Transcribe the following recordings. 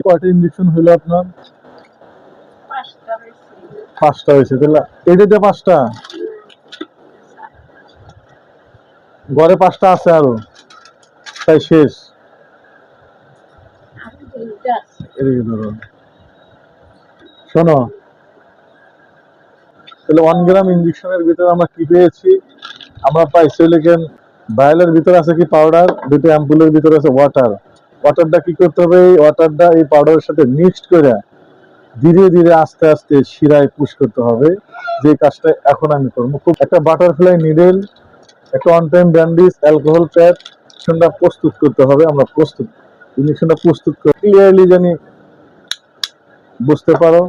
কয়টা ইঞ্জেকশন হইল আপনার? পাঁচটা হয়েছে। তাহলে এটাতে পাঁচটা? ঘরে পাঁচটা আছে আরও। তাই শেষ। এদিকে ধরো। শোনো। তাহলে ওয়ান গ্রাম ইঞ্জেকশনের ভিতরে আমরা কি পেয়েছি? আমরা পাইছি লেখেন ভায়োলের ভিতরে আছে কি পাউডার দুটো অ্যাম্পুলের ভিতরে আছে ওয়াটার ওয়াটারটা কি করতে হবে? এই ওয়াটারটা এই পাউডারের সাথে মিক্সড করে ধীরে ধীরে আস্তে আস্তে শিরায় পুশ করতে হবে। যে কাজটা এখন আমি করব। খুব একটা বাটারফ্লাই নিডেল একটা অন টাইম ব্যান্ডিস অ্যালকোহল প্যাড ইঞ্জেকশনটা প্রস্তুত করতে হবে। আমরা প্রস্তুত। ইঞ্জেকশনটা প্রস্তুত করে ক্লিয়ারলি জানি বুঝতে পারো।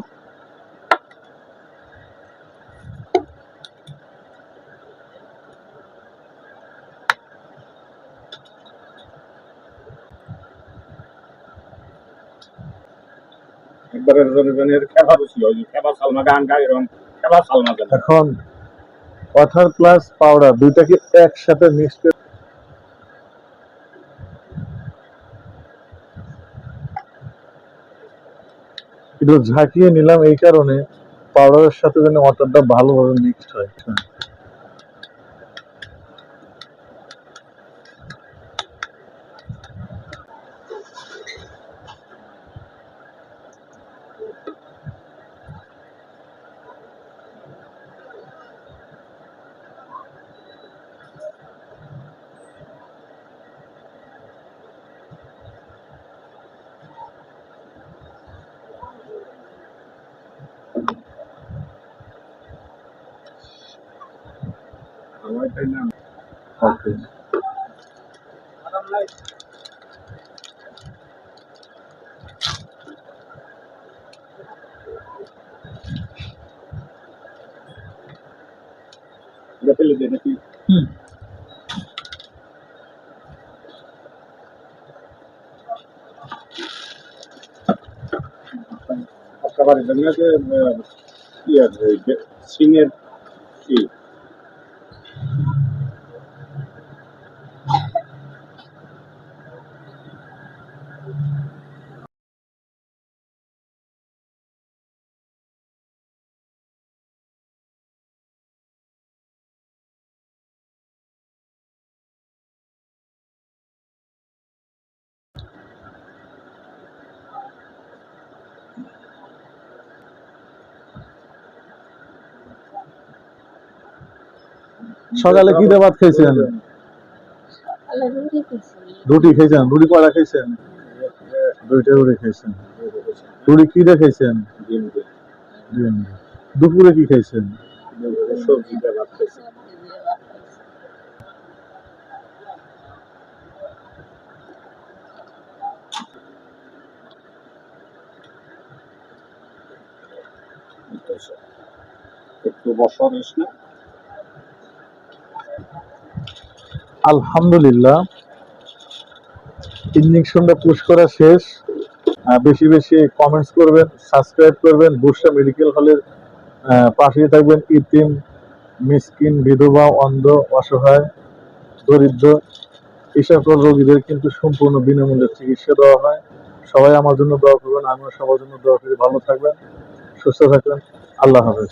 একবারে রবিবানের খেলা ছিল ওই সালমা গান গায়, এরকম সালমা গান এখন প্লাস পাউডার একসাথে মিক্স করে একটু ঝাঁকিয়ে নিলাম এই কারণে, পাউডারের সাথে যেন ওয়াটারটা ভালোভাবে মিক্সড হয়। Okay Dapil din natin. Hmm. Acabar de venir que eh, senior sí. সকালে কি ভাত তাহলে রুটি খেয়েছেন রুটি কয়টা খাইছেন? দুইটা রুটি খাইছেন। রুটি কি দিয়ে দিয়ে। দুপুরে কি খাইছি। একটু বসা নিস না। আলহামদুলিল্লাহ। ইঞ্জেকশনটা পুশ করা শেষ। বেশি বেশি কমেন্টস করবেন সাবস্ক্রাইব করবেন বুসরা মেডিকেল হলের পাশেই থাকবেন, ইতিম, মিসকিন, বিধবা, অন্ধ, অসহায়, দরিদ্র এই সকল রোগীদের কিন্তু সম্পূর্ণ বিনামূল্যে চিকিৎসা দেওয়া হয়। সবাই আমার জন্য দোয়া করবেন, আমিও সবার জন্য দোয়া করি। ভালো থাকবেন, সুস্থ থাকবেন। আল্লাহ হাফেজ।